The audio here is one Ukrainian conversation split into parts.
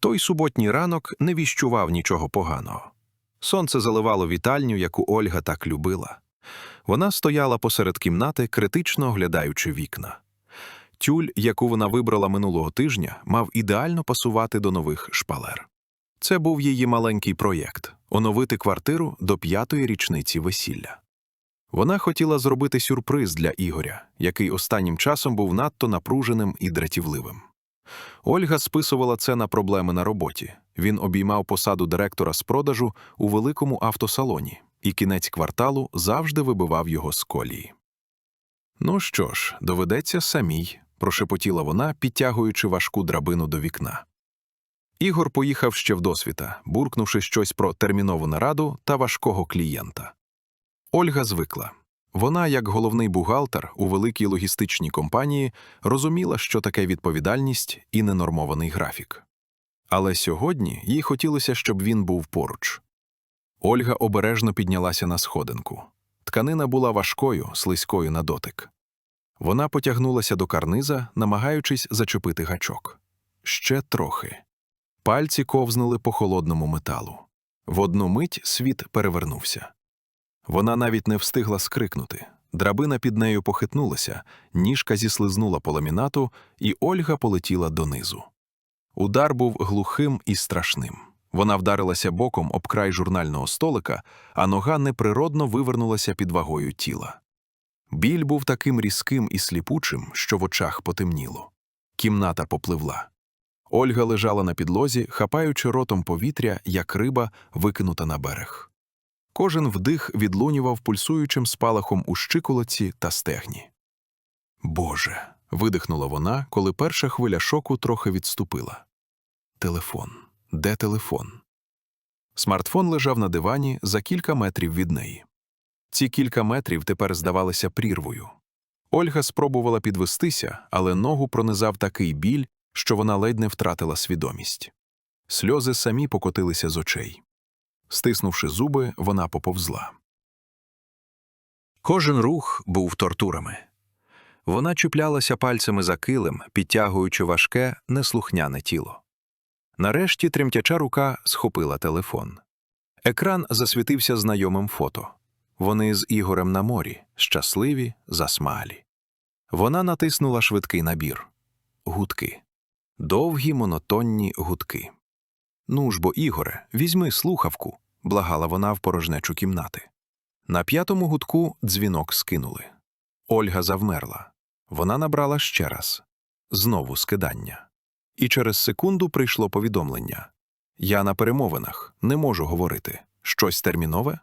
Той суботній ранок не віщував нічого поганого. Сонце заливало вітальню, яку Ольга так любила. Вона стояла посеред кімнати, критично оглядаючи вікна. Тюль, яку вона вибрала минулого тижня, мав ідеально пасувати до нових шпалер. Це був її маленький проєкт оновити квартиру до п'ятої річниці весілля. Вона хотіла зробити сюрприз для Ігоря, який останнім часом був надто напруженим і дратівливим. Ольга списувала це на проблеми на роботі. Він обіймав посаду директора з продажу у великому автосалоні, і кінець кварталу завжди вибивав його з колії. Ну що ж, доведеться самій, прошепотіла вона, підтягуючи важку драбину до вікна. Ігор поїхав ще в досвіта, буркнувши щось про термінову нараду та важкого клієнта. Ольга звикла. Вона, як головний бухгалтер у великій логістичній компанії, розуміла, що таке відповідальність і ненормований графік. Але сьогодні їй хотілося, щоб він був поруч. Ольга обережно піднялася на сходинку. Тканина була важкою, слизькою на дотик. Вона потягнулася до карниза, намагаючись зачепити гачок. Ще трохи. Пальці ковзнули по холодному металу. В одну мить світ перевернувся. Вона навіть не встигла скрикнути. Драбина під нею похитнулася, ніжка зіслизнула по ламінату, і Ольга полетіла донизу. Удар був глухим і страшним. Вона вдарилася боком об край журнального столика, а нога неприродно вивернулася під вагою тіла. Біль був таким різким і сліпучим, що в очах потемніло. Кімната попливла. Ольга лежала на підлозі, хапаючи ротом повітря, як риба, викинута на берег. Кожен вдих відлунював пульсуючим спалахом у щиколоці та стегні. Боже. видихнула вона, коли перша хвиля шоку трохи відступила. Телефон. Де телефон? Смартфон лежав на дивані за кілька метрів від неї. Ці кілька метрів тепер здавалися прірвою. Ольга спробувала підвестися, але ногу пронизав такий біль, що вона ледь не втратила свідомість. Сльози самі покотилися з очей. Стиснувши зуби, вона поповзла. Кожен рух був тортурами. Вона чіплялася пальцями за килим, підтягуючи важке, неслухняне тіло. Нарешті тремтяча рука схопила телефон. Екран засвітився знайомим фото. Вони з Ігорем на морі, щасливі, засмалі. Вона натиснула швидкий набір. Гудки. Довгі монотонні гудки. Ну ж бо, Ігоре, візьми слухавку, благала вона в порожнечу кімнати. На п'ятому гудку дзвінок скинули. Ольга завмерла. Вона набрала ще раз. Знову скидання. І через секунду прийшло повідомлення Я на перемовинах, не можу говорити. Щось термінове?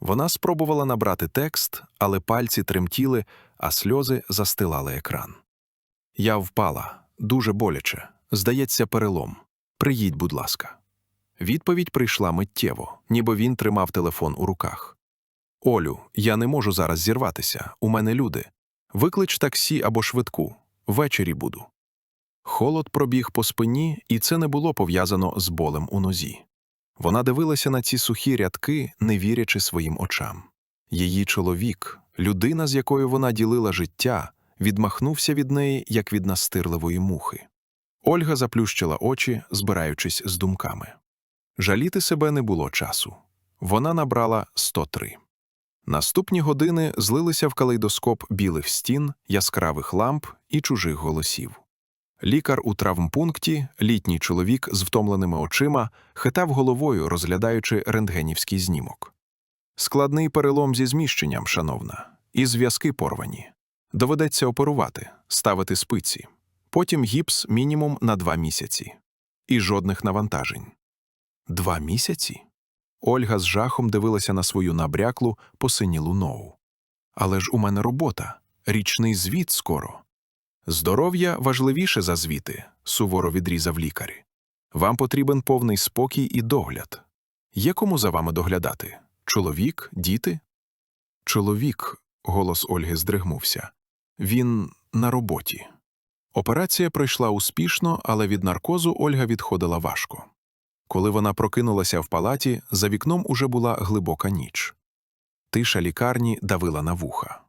Вона спробувала набрати текст, але пальці тремтіли, а сльози застилали екран. Я впала, дуже боляче. Здається, перелом. Приїдь, будь ласка. Відповідь прийшла миттєво, ніби він тримав телефон у руках. Олю, я не можу зараз зірватися. У мене люди. Виклич таксі або швидку. Ввечері буду. Холод пробіг по спині, і це не було пов'язано з болем у нозі. Вона дивилася на ці сухі рядки, не вірячи своїм очам. Її чоловік, людина, з якою вона ділила життя, відмахнувся від неї, як від настирливої мухи. Ольга заплющила очі, збираючись з думками. Жаліти себе не було часу. Вона набрала 103. Наступні години злилися в калейдоскоп білих стін, яскравих ламп і чужих голосів. Лікар у травмпункті, літній чоловік з втомленими очима, хитав головою, розглядаючи рентгенівський знімок. Складний перелом зі зміщенням, шановна, і зв'язки порвані. Доведеться оперувати, ставити спиці. Потім гіпс мінімум на два місяці. І жодних навантажень. Два місяці? Ольга з жахом дивилася на свою набряклу, посинілу ногу. Але ж у мене робота, річний звіт скоро. Здоров'я важливіше за звіти, суворо відрізав лікар. Вам потрібен повний спокій і догляд. Є кому за вами доглядати? Чоловік, діти? Чоловік, голос Ольги здригнувся. Він на роботі. Операція пройшла успішно, але від наркозу Ольга відходила важко. Коли вона прокинулася в палаті, за вікном уже була глибока ніч. Тиша лікарні давила на вуха.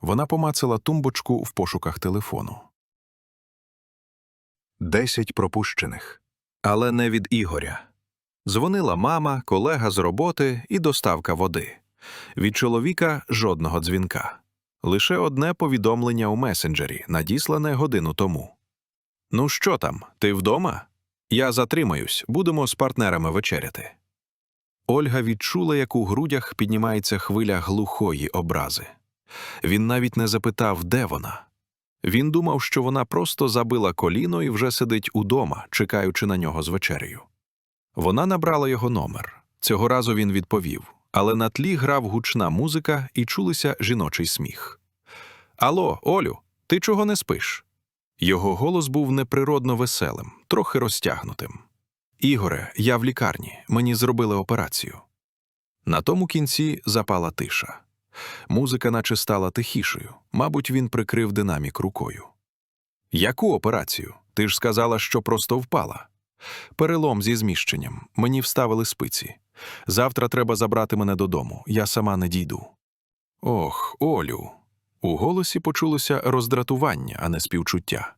Вона помацала тумбочку в пошуках телефону. Десять пропущених. Але не від Ігоря. Дзвонила мама, колега з роботи і доставка води. Від чоловіка жодного дзвінка. Лише одне повідомлення у месенджері, надіслане годину тому. Ну що там, ти вдома? Я затримаюсь, будемо з партнерами вечеряти. Ольга відчула, як у грудях піднімається хвиля глухої образи. Він навіть не запитав, де вона. Він думав, що вона просто забила коліно і вже сидить удома, чекаючи на нього з вечерею. Вона набрала його номер. Цього разу він відповів, але на тлі грав гучна музика і чулися жіночий сміх. Алло, Олю, ти чого не спиш? Його голос був неприродно веселим, трохи розтягнутим. Ігоре, я в лікарні, мені зробили операцію. На тому кінці запала тиша. Музика наче стала тихішою, мабуть, він прикрив динамік рукою. Яку операцію? Ти ж сказала, що просто впала. Перелом зі зміщенням. Мені вставили спиці. Завтра треба забрати мене додому, я сама не дійду. Ох, Олю. У голосі почулося роздратування, а не співчуття.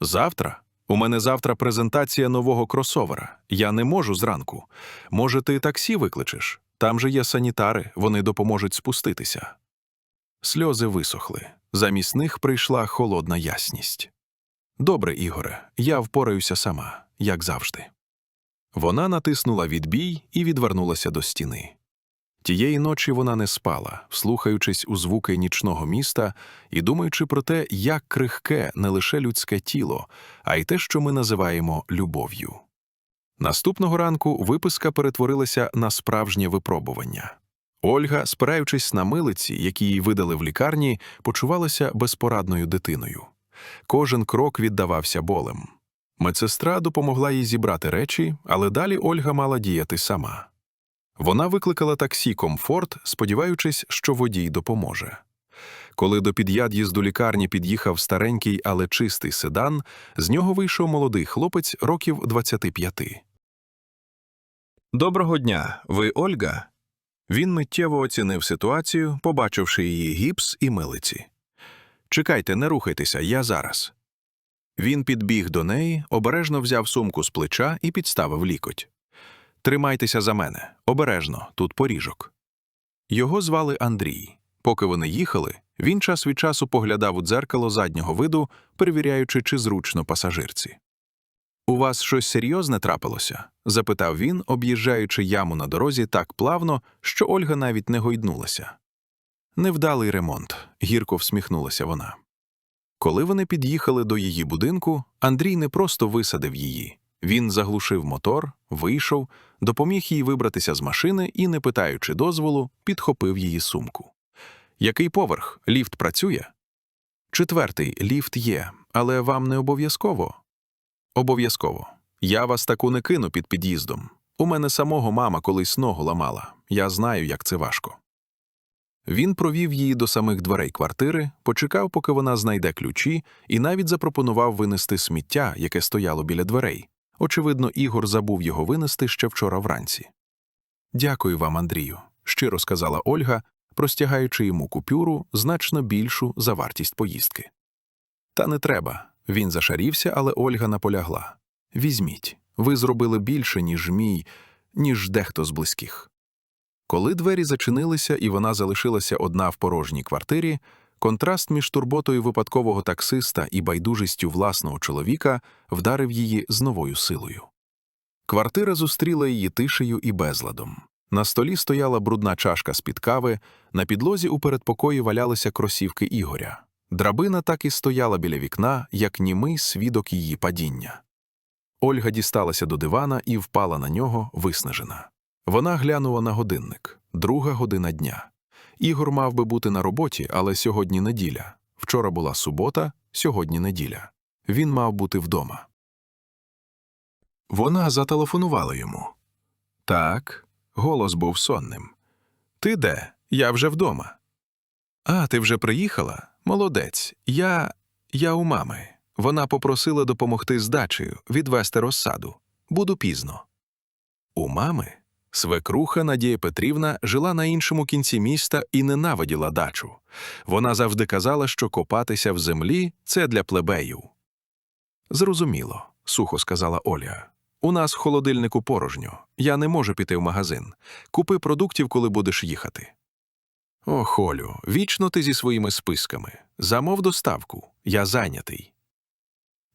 Завтра? У мене завтра презентація нового кросовера. Я не можу зранку. Може, ти таксі викличеш? Там же є санітари, вони допоможуть спуститися. Сльози висохли. Замість них прийшла холодна ясність. Добре, Ігоре, я впораюся сама, як завжди. Вона натиснула відбій і відвернулася до стіни. Тієї ночі вона не спала, вслухаючись у звуки нічного міста і думаючи про те, як крихке не лише людське тіло, а й те, що ми називаємо любов'ю. Наступного ранку виписка перетворилася на справжнє випробування. Ольга, спираючись на милиці, які їй видали в лікарні, почувалася безпорадною дитиною. Кожен крок віддавався болем. Медсестра допомогла їй зібрати речі, але далі Ольга мала діяти сама. Вона викликала таксі комфорт, сподіваючись, що водій допоможе. Коли до під'їзду лікарні під'їхав старенький, але чистий седан, з нього вийшов молодий хлопець років 25. Доброго дня, ви Ольга? Він миттєво оцінив ситуацію, побачивши її гіпс і милиці. Чекайте, не рухайтеся, я зараз. Він підбіг до неї, обережно взяв сумку з плеча і підставив лікоть. Тримайтеся за мене, обережно, тут поріжок. Його звали Андрій. Поки вони їхали, він час від часу поглядав у дзеркало заднього виду, перевіряючи, чи зручно пасажирці. У вас щось серйозне трапилося? запитав він, об'їжджаючи яму на дорозі так плавно, що Ольга навіть не гойднулася. Невдалий ремонт, гірко всміхнулася вона. Коли вони під'їхали до її будинку, Андрій не просто висадив її. Він заглушив мотор, вийшов, допоміг їй вибратися з машини і, не питаючи дозволу, підхопив її сумку. Який поверх? Ліфт працює? Четвертий ліфт є, але вам не обов'язково. Обов'язково. Я вас таку не кину під під'їздом. У мене самого мама колись ногу ламала. Я знаю, як це важко. Він провів її до самих дверей квартири, почекав, поки вона знайде ключі, і навіть запропонував винести сміття, яке стояло біля дверей. Очевидно, Ігор забув його винести ще вчора вранці. Дякую вам, Андрію, щиро сказала Ольга, простягаючи йому купюру значно більшу за вартість поїздки. Та не треба. Він зашарівся, але Ольга наполягла. Візьміть, ви зробили більше, ніж мій, ніж дехто з близьких. Коли двері зачинилися і вона залишилася одна в порожній квартирі, контраст між турботою випадкового таксиста і байдужістю власного чоловіка вдарив її з новою силою. Квартира зустріла її тишею і безладом. На столі стояла брудна чашка з-під кави, на підлозі у передпокої валялися кросівки Ігоря. Драбина так і стояла біля вікна, як німий свідок її падіння. Ольга дісталася до дивана і впала на нього, виснажена. Вона глянула на годинник друга година дня. Ігор мав би бути на роботі, але сьогодні неділя. Вчора була субота, сьогодні неділя. Він мав бути вдома. Вона зателефонувала йому. Так, голос був сонним. Ти де? Я вже вдома. А, ти вже приїхала? Молодець. Я. я у мами. Вона попросила допомогти з дачею, відвести розсаду. Буду пізно. У мами? Свекруха Надія Петрівна жила на іншому кінці міста і ненавиділа дачу. Вона завжди казала, що копатися в землі це для плебеїв. Зрозуміло, сухо сказала Оля. У нас в холодильнику порожньо. Я не можу піти в магазин. Купи продуктів, коли будеш їхати. О, Холю, вічно ти зі своїми списками. Замов доставку. Я зайнятий.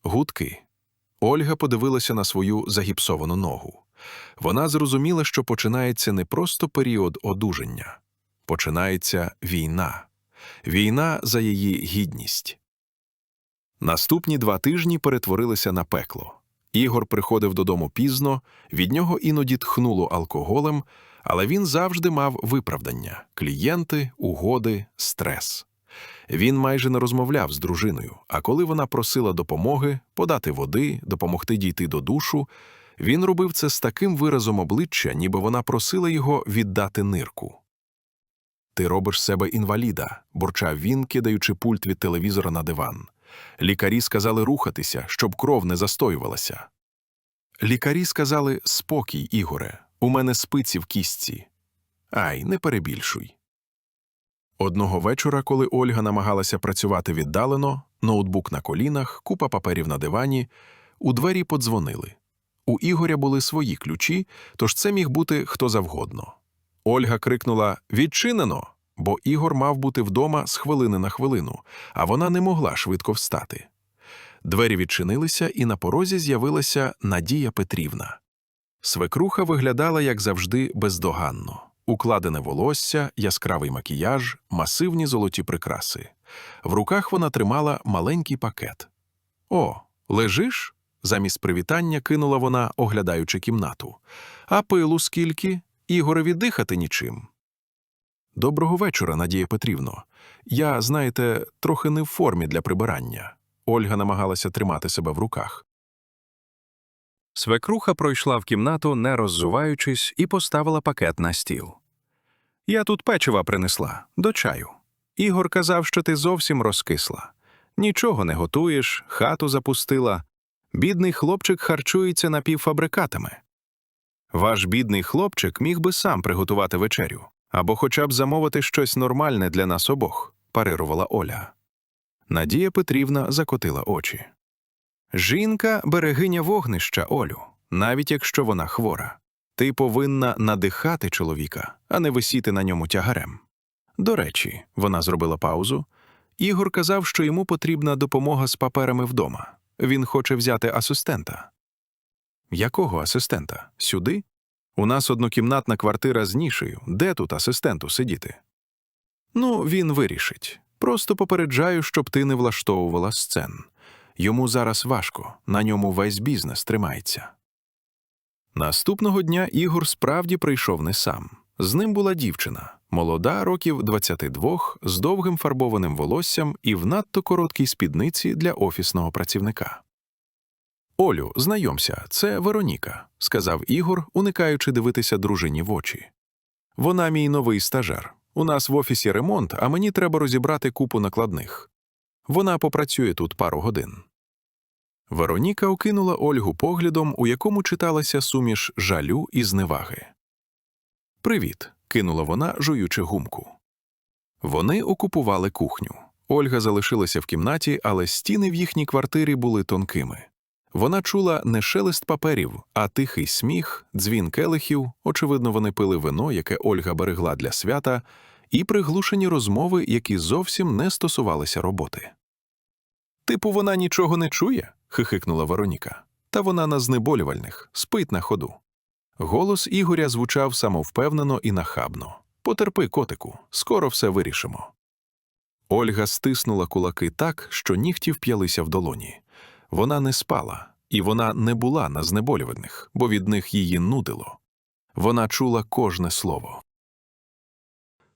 Гудки. Ольга подивилася на свою загіпсовану ногу. Вона зрозуміла, що починається не просто період одужання, починається війна. Війна за її гідність. Наступні два тижні перетворилися на пекло. Ігор приходив додому пізно, від нього іноді тхнуло алкоголем, але він завжди мав виправдання клієнти, угоди, стрес. Він майже не розмовляв з дружиною, а коли вона просила допомоги, подати води, допомогти дійти до душу, він робив це з таким виразом обличчя, ніби вона просила його віддати нирку. Ти робиш себе інваліда, бурчав він, кидаючи пульт від телевізора на диван. Лікарі сказали рухатися, щоб кров не застоювалася. Лікарі сказали спокій, Ігоре, у мене спиці в кістці. Ай, не перебільшуй. Одного вечора, коли Ольга намагалася працювати віддалено, ноутбук на колінах, купа паперів на дивані, у двері подзвонили. У Ігоря були свої ключі, тож це міг бути хто завгодно. Ольга крикнула Відчинено! бо Ігор мав бути вдома з хвилини на хвилину, а вона не могла швидко встати. Двері відчинилися, і на порозі з'явилася Надія Петрівна. Свекруха виглядала, як завжди, бездоганно. Укладене волосся, яскравий макіяж, масивні золоті прикраси. В руках вона тримала маленький пакет. О, лежиш? Замість привітання кинула вона, оглядаючи кімнату. А пилу скільки? Ігорові дихати нічим. Доброго вечора, Надія Петрівно. Я, знаєте, трохи не в формі для прибирання. Ольга намагалася тримати себе в руках. Свекруха пройшла в кімнату, не роззуваючись, і поставила пакет на стіл. Я тут печива принесла до чаю. Ігор казав, що ти зовсім розкисла. Нічого не готуєш, хату запустила. Бідний хлопчик харчується напівфабрикатами. Ваш бідний хлопчик міг би сам приготувати вечерю або хоча б замовити щось нормальне для нас обох, парирувала Оля. Надія Петрівна закотила очі. Жінка берегиня вогнища, Олю, навіть якщо вона хвора. Ти повинна надихати чоловіка, а не висіти на ньому тягарем. До речі, вона зробила паузу. Ігор казав, що йому потрібна допомога з паперами вдома. Він хоче взяти асистента. Якого асистента? Сюди? У нас однокімнатна квартира з нішею. Де тут асистенту сидіти? Ну, він вирішить. Просто попереджаю, щоб ти не влаштовувала сцен. Йому зараз важко, на ньому весь бізнес тримається. Наступного дня Ігор справді прийшов не сам. З ним була дівчина, молода, років 22, з довгим фарбованим волоссям і в надто короткій спідниці для офісного працівника. Олю, знайомся, це Вероніка, сказав Ігор, уникаючи дивитися дружині в очі. Вона мій новий стажер. У нас в офісі ремонт, а мені треба розібрати купу накладних. Вона попрацює тут пару годин. Вероніка окинула Ольгу поглядом, у якому читалася суміш жалю і зневаги. Привіт, кинула вона, жуючи гумку. Вони окупували кухню. Ольга залишилася в кімнаті, але стіни в їхній квартирі були тонкими. Вона чула не шелест паперів, а тихий сміх, дзвін келихів, очевидно, вони пили вино, яке Ольга берегла для свята, і приглушені розмови, які зовсім не стосувалися роботи. Типу, вона нічого не чує? хихикнула Вероніка. Та вона на знеболювальних, спить на ходу. Голос Ігоря звучав самовпевнено і нахабно. Потерпи, котику, скоро все вирішимо. Ольга стиснула кулаки так, що нігті вп'ялися в долоні. Вона не спала, і вона не була на знеболюваних, бо від них її нудило. Вона чула кожне слово.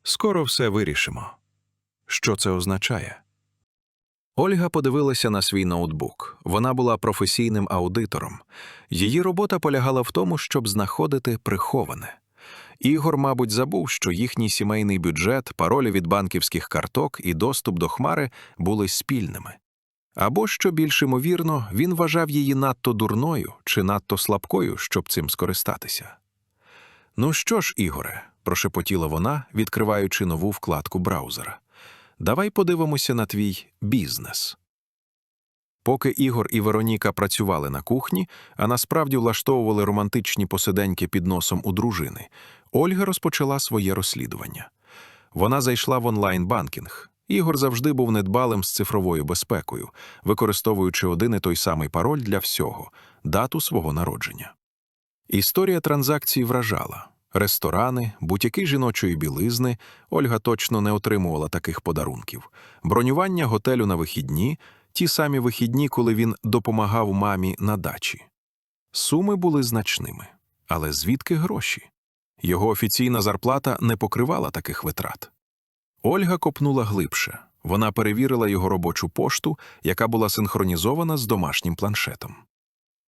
Скоро все вирішимо. Що це означає? Ольга подивилася на свій ноутбук. Вона була професійним аудитором. Її робота полягала в тому, щоб знаходити приховане. Ігор, мабуть, забув, що їхній сімейний бюджет, паролі від банківських карток і доступ до хмари були спільними. Або, що більш ймовірно, він вважав її надто дурною чи надто слабкою, щоб цим скористатися. Ну що ж, Ігоре, прошепотіла вона, відкриваючи нову вкладку браузера. Давай подивимося на твій бізнес. Поки Ігор і Вероніка працювали на кухні, а насправді влаштовували романтичні посиденьки під носом у дружини, Ольга розпочала своє розслідування. Вона зайшла в онлайн-банкінг. Ігор завжди був недбалим з цифровою безпекою, використовуючи один і той самий пароль для всього дату свого народження. Історія транзакцій вражала. Ресторани, бутіки жіночої білизни, Ольга точно не отримувала таких подарунків. Бронювання готелю на вихідні, ті самі вихідні, коли він допомагав мамі на дачі. Суми були значними. Але звідки гроші? Його офіційна зарплата не покривала таких витрат. Ольга копнула глибше. Вона перевірила його робочу пошту, яка була синхронізована з домашнім планшетом.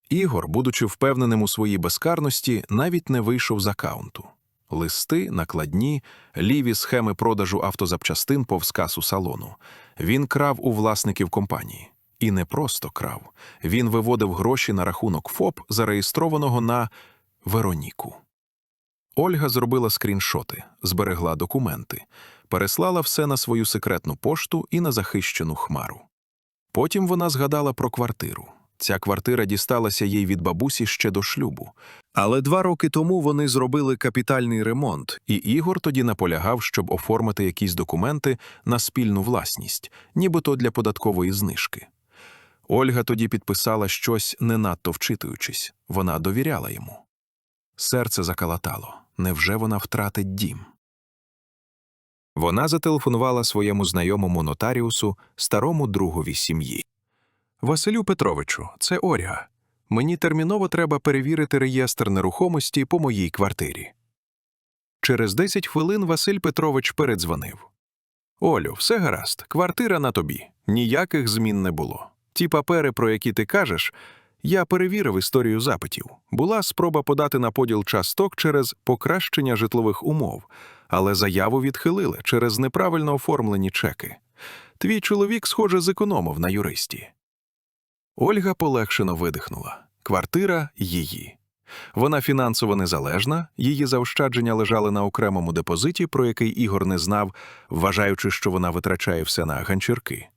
Ігор, будучи впевненим у своїй безкарності, навіть не вийшов з акаунту. Листи, накладні, ліві схеми продажу автозапчастин повз касу салону. Він крав у власників компанії. І не просто крав. Він виводив гроші на рахунок ФОП, зареєстрованого на Вероніку. Ольга зробила скріншоти, зберегла документи, переслала все на свою секретну пошту і на захищену хмару. Потім вона згадала про квартиру. Ця квартира дісталася їй від бабусі ще до шлюбу. Але два роки тому вони зробили капітальний ремонт, і Ігор тоді наполягав, щоб оформити якісь документи на спільну власність, нібито для податкової знижки. Ольга тоді підписала щось, не надто вчитуючись, вона довіряла йому. Серце закалатало. Невже вона втратить дім? Вона зателефонувала своєму знайомому нотаріусу, старому другові сім'ї. Василю Петровичу, це Ольга. Мені терміново треба перевірити реєстр нерухомості по моїй квартирі. Через 10 хвилин Василь Петрович передзвонив. Олю, все гаразд, квартира на тобі. Ніяких змін не було. Ті папери, про які ти кажеш, я перевірив історію запитів. Була спроба подати на поділ часток через покращення житлових умов, але заяву відхилили через неправильно оформлені чеки. Твій чоловік, схоже, зекономив на юристі. Ольга полегшено видихнула. Квартира її. Вона фінансово незалежна, її заощадження лежали на окремому депозиті, про який Ігор не знав, вважаючи, що вона витрачає все на ганчірки.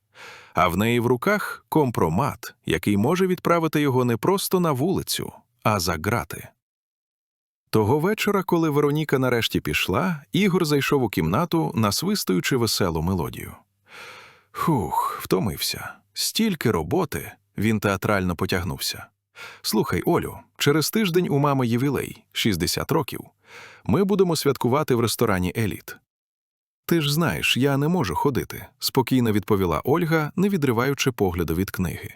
А в неї в руках компромат, який може відправити його не просто на вулицю, а за грати. Того вечора, коли Вероніка нарешті пішла, Ігор зайшов у кімнату, насвистуючи веселу мелодію. Хух, втомився. Стільки роботи. Він театрально потягнувся. Слухай, Олю, через тиждень у мами ювілей 60 років. Ми будемо святкувати в ресторані Еліт. Ти ж знаєш, я не можу ходити, спокійно відповіла Ольга, не відриваючи погляду від книги.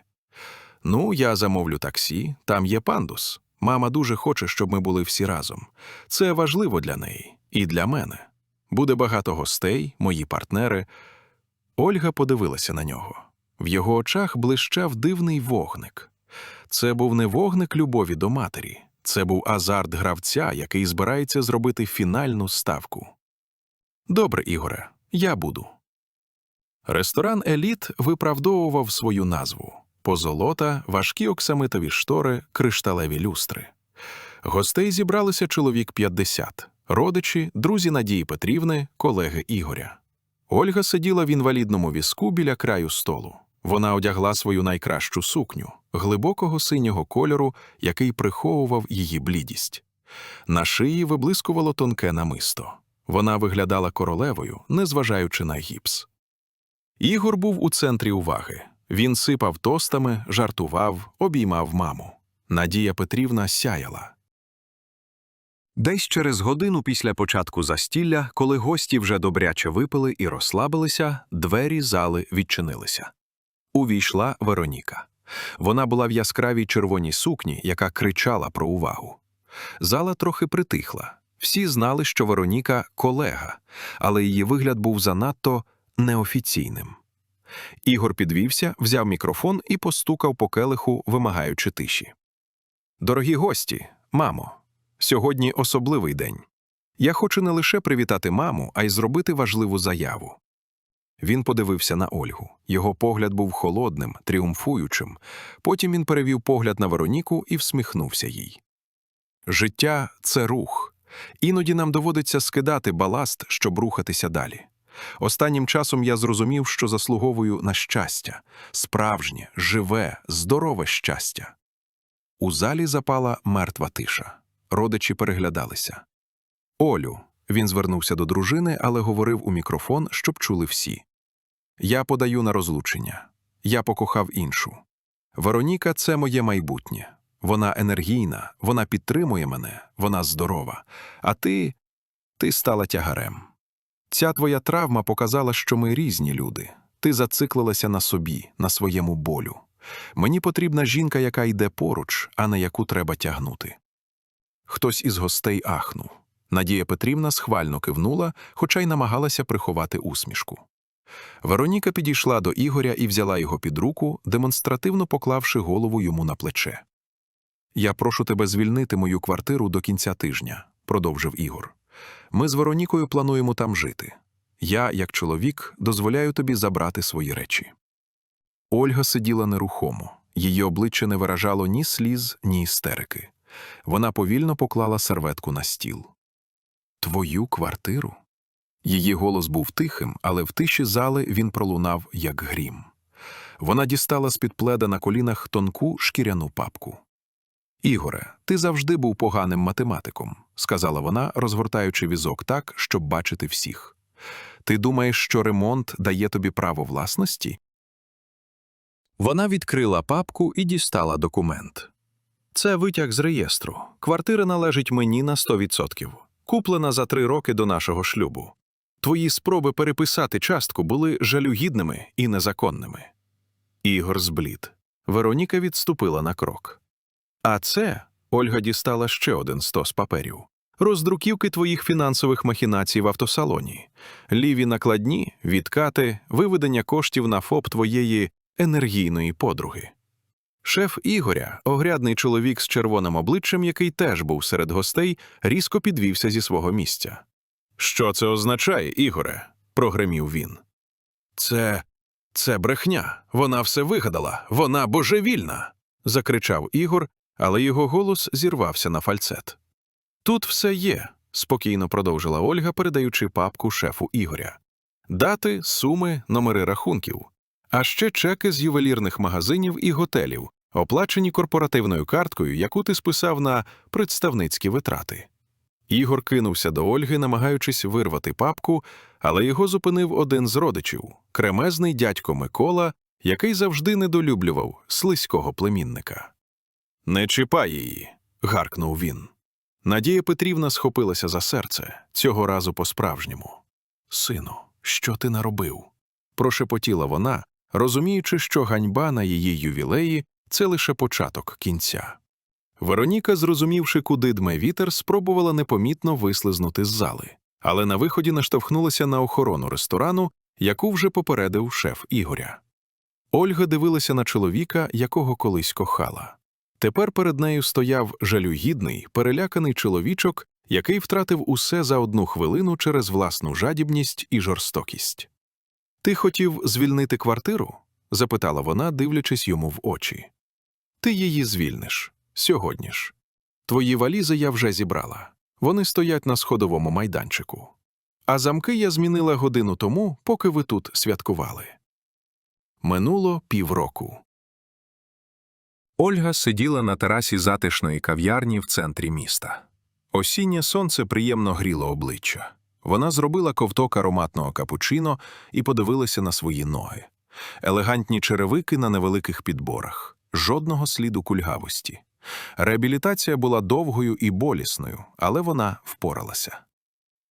Ну, я замовлю таксі, там є пандус. Мама дуже хоче, щоб ми були всі разом. Це важливо для неї і для мене. Буде багато гостей, мої партнери. Ольга подивилася на нього. В його очах блищав дивний вогник. Це був не вогник любові до матері, це був азарт гравця, який збирається зробити фінальну ставку. Добре, Ігоре, я буду. Ресторан Еліт виправдовував свою назву позолота, важкі оксамитові штори, кришталеві люстри. Гостей зібралося чоловік 50 родичі, друзі Надії Петрівни, колеги Ігоря. Ольга сиділа в інвалідному візку біля краю столу. Вона одягла свою найкращу сукню глибокого синього кольору, який приховував її блідість. На шиї виблискувало тонке намисто. Вона виглядала королевою, незважаючи на гіпс. Ігор був у центрі уваги. Він сипав тостами, жартував, обіймав маму. Надія Петрівна сяяла. Десь через годину після початку застілля, коли гості вже добряче випили і розслабилися, двері зали відчинилися. Увійшла Вероніка. Вона була в яскравій червоній сукні, яка кричала про увагу. Зала трохи притихла. Всі знали, що Вероніка колега, але її вигляд був занадто неофіційним. Ігор підвівся, взяв мікрофон і постукав по келиху, вимагаючи тиші. Дорогі гості, мамо, сьогодні особливий день. Я хочу не лише привітати маму, а й зробити важливу заяву. Він подивився на Ольгу. Його погляд був холодним, тріумфуючим. Потім він перевів погляд на Вероніку і всміхнувся їй. Життя це рух. Іноді нам доводиться скидати баласт, щоб рухатися далі. Останнім часом я зрозумів, що заслуговую на щастя, справжнє, живе, здорове щастя. У залі запала мертва тиша. Родичі переглядалися. Олю, він звернувся до дружини, але говорив у мікрофон, щоб чули всі. Я подаю на розлучення. Я покохав іншу. Вероніка це моє майбутнє. Вона енергійна, вона підтримує мене, вона здорова. А ти. ти стала тягарем. Ця твоя травма показала, що ми різні люди. Ти зациклилася на собі, на своєму болю. Мені потрібна жінка, яка йде поруч, а на яку треба тягнути. Хтось із гостей ахнув. Надія Петрівна схвально кивнула, хоча й намагалася приховати усмішку. Вероніка підійшла до Ігоря і взяла його під руку, демонстративно поклавши голову йому на плече. Я прошу тебе звільнити мою квартиру до кінця тижня, продовжив Ігор. Ми з Веронікою плануємо там жити. Я, як чоловік, дозволяю тобі забрати свої речі. Ольга сиділа нерухомо, її обличчя не виражало ні сліз, ні істерики. Вона повільно поклала серветку на стіл. Твою квартиру? Її голос був тихим, але в тиші зали він пролунав, як грім. Вона дістала з-під пледа на колінах тонку шкіряну папку. Ігоре, ти завжди був поганим математиком, сказала вона, розгортаючи візок так, щоб бачити всіх. Ти думаєш, що ремонт дає тобі право власності? Вона відкрила папку і дістала документ. Це витяг з реєстру. Квартира належить мені на 100%. Куплена за три роки до нашого шлюбу. Твої спроби переписати частку були жалюгідними і незаконними. Ігор зблід. Вероніка відступила на крок. А це Ольга дістала ще один стос паперів. Роздруківки твоїх фінансових махінацій в автосалоні, ліві накладні, відкати, виведення коштів на ФОП твоєї енергійної подруги. Шеф Ігоря, огрядний чоловік з червоним обличчям, який теж був серед гостей, різко підвівся зі свого місця. Що це означає, Ігоре? прогримів він. Це. це брехня. Вона все вигадала, вона божевільна. закричав Ігор, але його голос зірвався на фальцет. Тут все є, спокійно продовжила Ольга, передаючи папку шефу Ігоря. Дати, суми, номери рахунків, а ще чеки з ювелірних магазинів і готелів, оплачені корпоративною карткою, яку ти списав на представницькі витрати. Ігор кинувся до Ольги, намагаючись вирвати папку, але його зупинив один з родичів кремезний дядько Микола, який завжди недолюблював слизького племінника. Не чіпай її. гаркнув він. Надія Петрівна схопилася за серце, цього разу по-справжньому. Сину, що ти наробив? прошепотіла вона, розуміючи, що ганьба на її ювілеї це лише початок кінця. Вероніка, зрозумівши, куди дме вітер, спробувала непомітно вислизнути з зали, але на виході наштовхнулася на охорону ресторану, яку вже попередив шеф Ігоря. Ольга дивилася на чоловіка, якого колись кохала. Тепер перед нею стояв жалюгідний, переляканий чоловічок, який втратив усе за одну хвилину через власну жадібність і жорстокість. Ти хотів звільнити квартиру? запитала вона, дивлячись йому в очі. Ти її звільниш сьогодні ж. Твої валізи я вже зібрала. Вони стоять на сходовому майданчику. А замки я змінила годину тому, поки ви тут святкували. Минуло півроку. Ольга сиділа на терасі затишної кав'ярні в центрі міста. Осіннє сонце приємно гріло обличчя. Вона зробила ковток ароматного капучино і подивилася на свої ноги. Елегантні черевики на невеликих підборах, жодного сліду кульгавості. Реабілітація була довгою і болісною, але вона впоралася.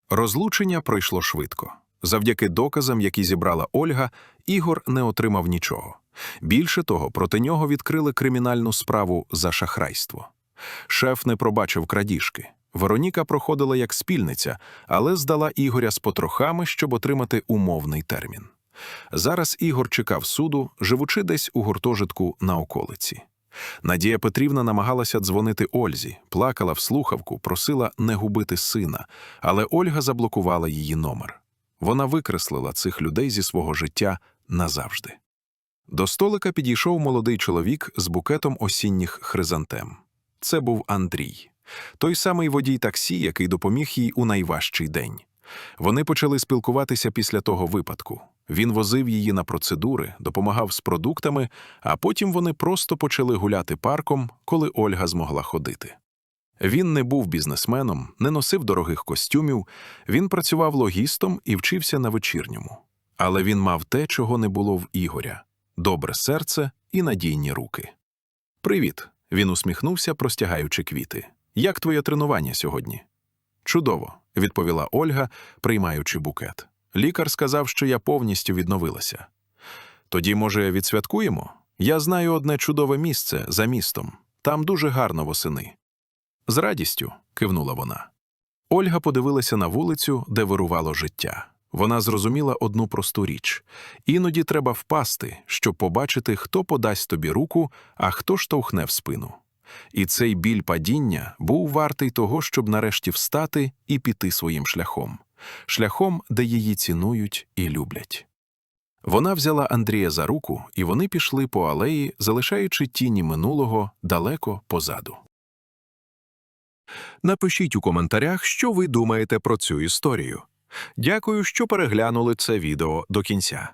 Розлучення пройшло швидко. Завдяки доказам, які зібрала Ольга, Ігор не отримав нічого. Більше того, проти нього відкрили кримінальну справу за шахрайство. Шеф не пробачив крадіжки. Вероніка проходила як спільниця, але здала Ігоря з потрохами, щоб отримати умовний термін. Зараз Ігор чекав суду, живучи десь у гуртожитку на околиці. Надія Петрівна намагалася дзвонити Ользі, плакала в слухавку, просила не губити сина, але Ольга заблокувала її номер. Вона викреслила цих людей зі свого життя назавжди. До столика підійшов молодий чоловік з букетом осінніх хризантем. Це був Андрій, той самий водій таксі, який допоміг їй у найважчий день. Вони почали спілкуватися після того випадку. Він возив її на процедури, допомагав з продуктами, а потім вони просто почали гуляти парком, коли Ольга змогла ходити. Він не був бізнесменом, не носив дорогих костюмів, він працював логістом і вчився на вечірньому. Але він мав те, чого не було в Ігоря добре серце і надійні руки. Привіт. Він усміхнувся, простягаючи квіти. Як твоє тренування сьогодні? Чудово, відповіла Ольга, приймаючи букет. Лікар сказав, що я повністю відновилася. Тоді, може, відсвяткуємо? Я знаю одне чудове місце за містом. Там дуже гарно восени. З радістю, кивнула вона. Ольга подивилася на вулицю, де вирувало життя. Вона зрозуміла одну просту річ іноді треба впасти, щоб побачити, хто подасть тобі руку, а хто штовхне в спину. І цей біль падіння був вартий того, щоб нарешті встати і піти своїм шляхом шляхом, де її цінують і люблять. Вона взяла Андрія за руку, і вони пішли по алеї, залишаючи тіні минулого далеко позаду. Напишіть у коментарях, що ви думаєте про цю історію. Дякую, що переглянули це відео до кінця.